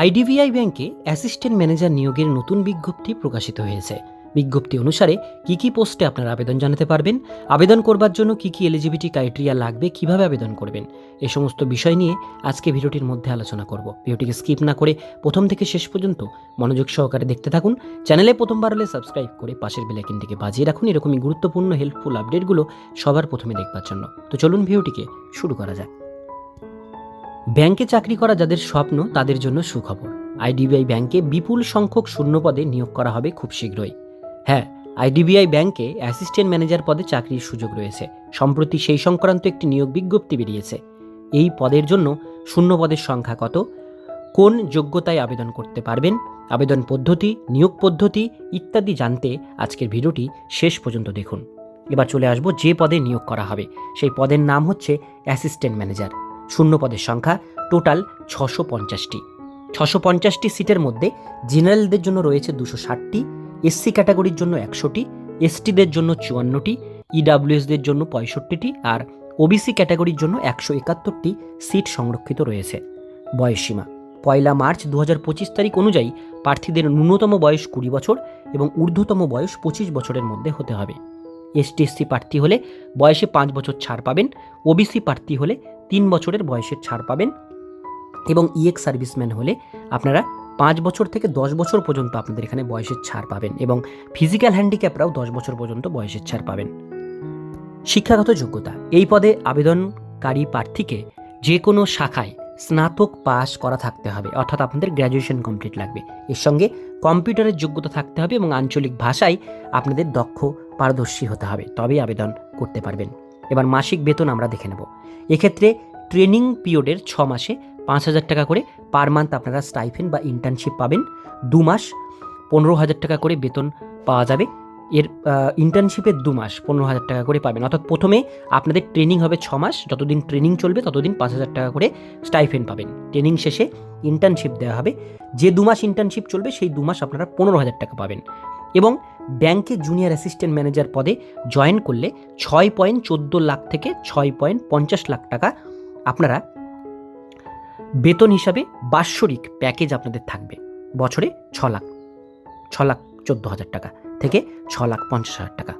IDBI ব্যাংকে assistant manager নিয়োগের নতুন বিজ্ঞপ্তি প্রকাশিত হয়েছে। বিজ্ঞপ্তি অনুসারে কি কি পোস্টে আপনারা আবেদন জানাতে পারবেন, আবেদন করবার জন্য কি কি এলিজিবিলিটি ক্রাইটেরিয়া লাগবে, কীভাবে আবেদন করবেন, এ সমস্ত বিষয় নিয়ে আজকে ভিডিওটির মধ্যে আলোচনা করব। ভিডিওটিকে স্কিপ না করে প্রথম থেকে শেষ পর্যন্ত মনোযোগ সহকারে দেখতে থাকুন। চ্যানেলে প্রথমবার হলে সাবস্ক্রাইব করে পাশের বেলাইকিনটিকে বাজিয়ে রাখুন। এরকমই গুরুত্বপূর্ণ হেল্পফুল আপডেটগুলো সবার প্রথমে দেখবার জন্য। তো চলুন ভিডিওটিকে শুরু করা যাক। ব্যাংকে চাকরি করা যাদের স্বপ্ন, তাদের জন্য সুখবর। আইডিবিআই ব্যাংকে বিপুল সংখ্যক শূন্য পদে নিয়োগ করা হবে খুব শীঘ্রই। হ্যাঁ আইডিবিআই ব্যাংকে অ্যাসিস্ট্যান্ট ম্যানেজার পদে চাকরির সুযোগ রয়েছে। সম্প্রতি সেই সংক্রান্ত একটি নিয়োগ বিজ্ঞপ্তি বেরিয়েছে। এই পদের জন্য শূন্য পদের সংখ্যা কত? কোন যোগ্যতায় আবেদন করতে পারবেন? আবেদন পদ্ধতি, নিয়োগ পদ্ধতি ইত্যাদি জানতে আজকের ভিডিওটি শেষ পর্যন্ত দেখুন। এবার চলে আসব যে পদে নিয়োগ করা হবে। সেই পদের নাম হচ্ছে অ্যাসিস্ট্যান্ট ম্যানেজার। শূন্য পদের সংখ্যা টোটাল ছশো পঞ্চাশটি। ছশো পঞ্চাশটি সিটের মধ্যে জেনারেলদের জন্য রয়েছে দুশো ষাটটি, এসসি ক্যাটাগরির জন্য একশোটি, এসটিদের জন্য চুয়ান্নটি, ইডাব্লিউএসদের জন্য পঁয়ষট্টিটি আর ওবিসি ক্যাটাগরির জন্য একশো একাত্তরটি সিট সংরক্ষিত রয়েছে। বয়সসীমা পয়লা মার্চ দু পঁচিশ তারিখ অনুযায়ী প্রার্থীদের ন্যূনতম বয়স কুড়ি বছর এবং ঊর্ধ্বতম বয়স পঁচিশ বছরের মধ্যে হতে হবে। এসটি এসসি প্রার্থী হলে বয়সে পাঁচ বছর ছাড় পাবেন, ওবিসি প্রার্থী হলে তিন বছরের বয়সের ছাড় পাবেন এবং ইএক্স সার্ভিসম্যান হলে আপনারা পাঁচ বছর থেকে দশ বছর পর্যন্ত আপনাদের এখানে বয়সের ছাড় পাবেন এবং ফিজিক্যাল হ্যান্ডিক্যাপরাও দশ বছর পর্যন্ত বয়সের ছাড় পাবেন। শিক্ষাগত যোগ্যতা, এই পদে আবেদনকারী প্রার্থীকে যে কোনো শাখায় স্নাতক পাস করা থাকতে হবে, অর্থাৎ আপনাদের গ্র্যাজুয়েশন কমপ্লিট লাগবে। এর সঙ্গে কম্পিউটারের যোগ্যতা থাকতে হবে এবং আঞ্চলিক ভাষায় আপনাদের দক্ষ পারদর্শী হতে হবে, তবেই আবেদন করতে পারবেন। এবার মাসিক বেতন আমরা দেখে নেব। এক্ষেত্রে ট্রেনিং পিরিয়ডের ছ মাসে পাঁচ হাজার টাকা করে পার মান্থ আপনারা স্টাইফেন বা ইন্টার্নশিপ পাবেন। দু মাস পনেরো হাজার টাকা করে বেতন পাওয়া যাবে। এর ইন্টার্নশিপের দু মাস পনেরো হাজার টাকা করে পাবেন। অর্থাৎ প্রথমে আপনাদের ট্রেনিং হবে ছ মাস, যতদিন ট্রেনিং চলবে ততদিন পাঁচ হাজার টাকা করে স্টাইফেন পাবেন। ট্রেনিং শেষে ইন্টার্নশিপ দেওয়া হবে। যে দু মাস ইন্টার্নশিপ চলবে সেই দু মাস আপনারা পনেরো হাজার টাকা পাবেন। এবং ব্যাংকে জুনিয়র অ্যাসিস্ট্যান্ট ম্যানেজার পদে জয়েন করলে ছয় পয়েন্ট চোদ্দ লাখ থেকে ছয় পয়েন্ট পঞ্চাশ লাখ টাকা আপনারা বেতন হিসাবে বাৎসরিক প্যাকেজ আপনাদের থাকবে। বছরে ছ লাখ ছ লাখ চোদ্দ হাজার টাকা থেকে ছ লাখ পঞ্চাশ হাজার টাকা।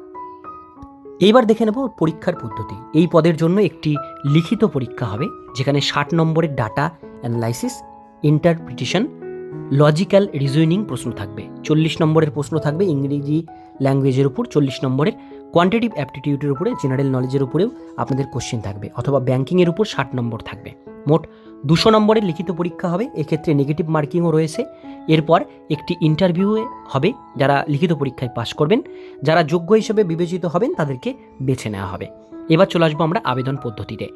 এইবার দেখে নেব পরীক্ষার পদ্ধতি। এই পদের জন্য একটি লিখিত পরীক্ষা হবে, যেখানে ষাট নম্বরের data analysis, interpretation logical reasoning প্রশ্ন থাকবে। চল্লিশ নম্বরের প্রশ্ন থাকবে ইংরেজি ল্যাঙ্গুয়েজের উপর, চল্লিশ নম্বরের কোয়ান্টিটিভ অ্যাপটিটিউডের উপরে জেনারেল নলেজের উপরেও আপনাদের কোশ্চেন থাকবে, অথবা ব্যাংকিংয়ের উপর ষাট নম্বর থাকবে। মোট দুশো নম্বরের লিখিত পরীক্ষা হবে, এক্ষেত্রে নেগেটিভ মার্কিংও রয়েছে। এরপর একটি ইন্টারভিউ হবে, যারা লিখিত পরীক্ষায় পাশ করবেন, যারা যোগ্য হিসেবে বিবেচিত হবেন, তাদেরকে বেছে নেওয়া হবে। এবার চলে আসব আমরা আবেদন পদ্ধতিতে।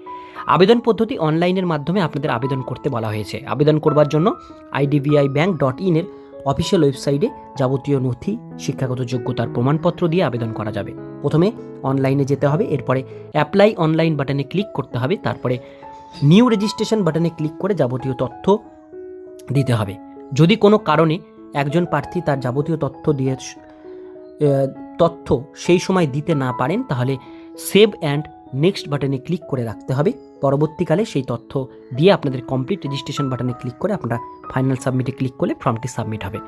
আবেদন পদ্ধতি অনলাইনের মাধ্যমে আপনাদের আবেদন করতে বলা হয়েছে। আবেদন করবার জন্য আইডিবিআই ব্যাংক ডট ইনের অফিসিয়াল ওয়েবসাইটে যাবতীয় নথি, শিক্ষাগত যোগ্যতার প্রমাণপত্র দিয়ে আবেদন করা যাবে। প্রথমে অনলাইনে যেতে হবে, এরপরে অ্যাপ্লাই অনলাইন বাটনে ক্লিক করতে হবে, তারপরে নিউ রেজিস্ট্রেশন বাটনে ক্লিক করে যাবতীয় তথ্য দিতে হবে। যদি কোনো কারণে একজন প্রার্থী তার যাবতীয় তথ্য দিয়ে তথ্য সেই সময় দিতে না পারেন, তাহলে সেভ অ্যান্ড নেক্সট বাটনে ক্লিক করে রাখতে হবে। পরবর্তীকালে সেই তথ্য দিয়ে আপনাদের কমপ্লিট রেজিস্ট্রেশন বাটনে ক্লিক করে আপনারা ফাইনাল সাবমিটে ক্লিক করলে ফর্মটি সাবমিট হবে।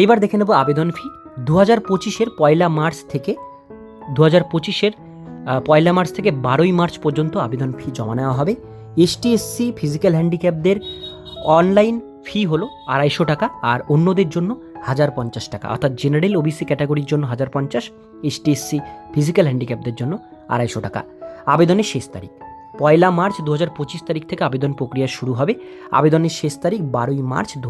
এইবার দেখে নেব আবেদন ফি। দু হাজার পঁচিশের পয়লা মার্চ থেকে দু হাজার পঁচিশের পয়লা মার্চ থেকে বারোই মার্চ পর্যন্ত আবেদন ফি জমা নেওয়া হবে। এসটি এসসি ফিজিক্যাল হ্যান্ডিক্যাপদের অনলাইন ফি হলো আড়াইশো টাকা আর অন্যদের জন্য হাজার পঞ্চাশ টাকা। অর্থাৎ জেনারেল ওবিসি ক্যাটাগরির জন্য হাজার পঞ্চাশ এসটি এসসি ফিজিক্যাল হ্যান্ডিক্যাপদের জন্য আড়াইশো টাকা। আবেদনের শেষ তারিখ। পয়লা মার্চ দু পঁচিশ তারিখ থেকে আবেদন প্রক্রিয়া শুরু হবে। আবেদনের শেষ তারিখ বারোই মার্চ দু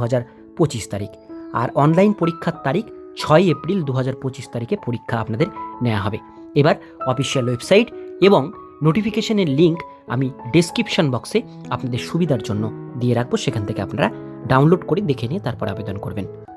পঁচিশ তারিখ। আর অনলাইন পরীক্ষার তারিখ ছয় এপ্রিল দু পঁচিশ তারিখে পরীক্ষা আপনাদের নেওয়া হবে। এবার অফিসিয়াল ওয়েবসাইট এবং নোটিফিকেশনের লিঙ্ক আমি ডেসক্রিপশন বক্সে আপনাদের সুবিধার জন্য দিয়ে রাখব। সেখান থেকে আপনারা ডাউনলোড করে দেখে নিয়ে তারপর আবেদন করবেন।